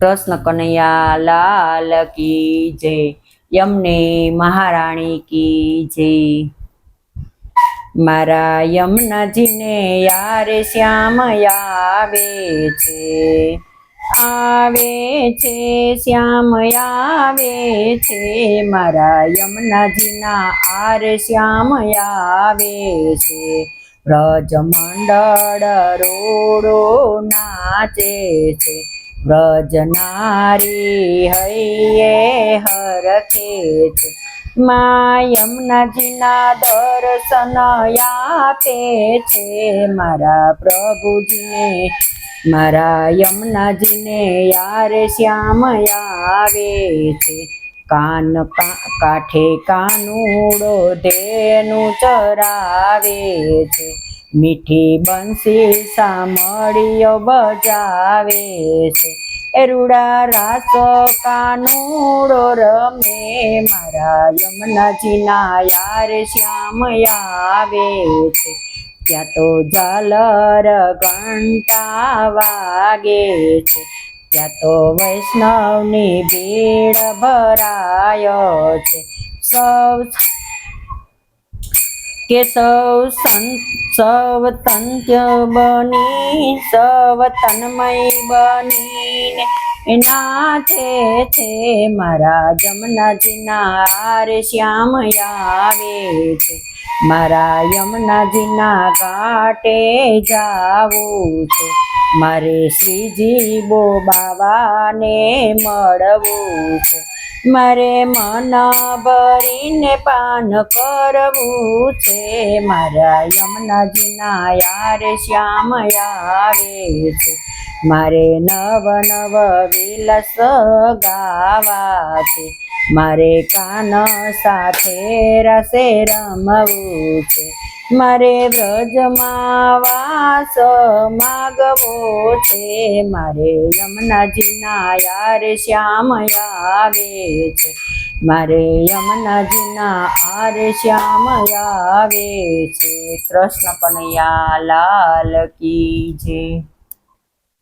કૃષ્ણ કનૈયા લાલ કી જય. યમને મહારાણી કી જય. મારા યમુનાજીને યારે શ્યામ આવે છે. આવે છે, શ્યામ આવે છે. મારા યમુનાજીના આર શ્યામ આવે છે. રજ મંડળ રોડો નાચે છે. વ્રજ નારી હૈયે હરખે છે મા યમુનાજીના દર્શન આપે છે મારા પ્રભુજીને. મારા યમુનાજીને યાર શ્યામ આવે છે. કાન કાંઠે કાનુડો ધેનું ચરાવે છે. મીઠી બંસી સામળીઓ બજાવે છે. એરુડા રૂડા રાસ કાનુડો રમે. મારા યમુનાજીના યાર શ્યામ આવે છે. ત્યાં તો ઝાલર ઘંટા વાગે છે. ત્યાં તો વૈષ્ણવની ભીડ ભરાયો છે. સૌ કે સૌ સૌ તંત્ય બની સૌ તન્મય બનીને નાચે છે મારા જમનાજીના હાર શ્યામ આવે છે. મારા યમુનાજીના ઘાટે જાવું છે. મારે શ્રીજી બો બાવાને મળવું છે. મારે મન ભરીને પાન કરવું છે. મારા યમુનાજીના યાર શ્યામ આવે છે. મારે નવ નવ વિલસ ગાવા છે. મારે કાન સાથે રસે રમવું છે. મારે વ્રજમાં વાસ માગવો છે. મારે યમુનાજીના યાર શ્યામ આવે છે. મારે યમુનાજીના આર શ્યામ આવે છે. કૃષ્ણ કનૈયા લાલ કી જય.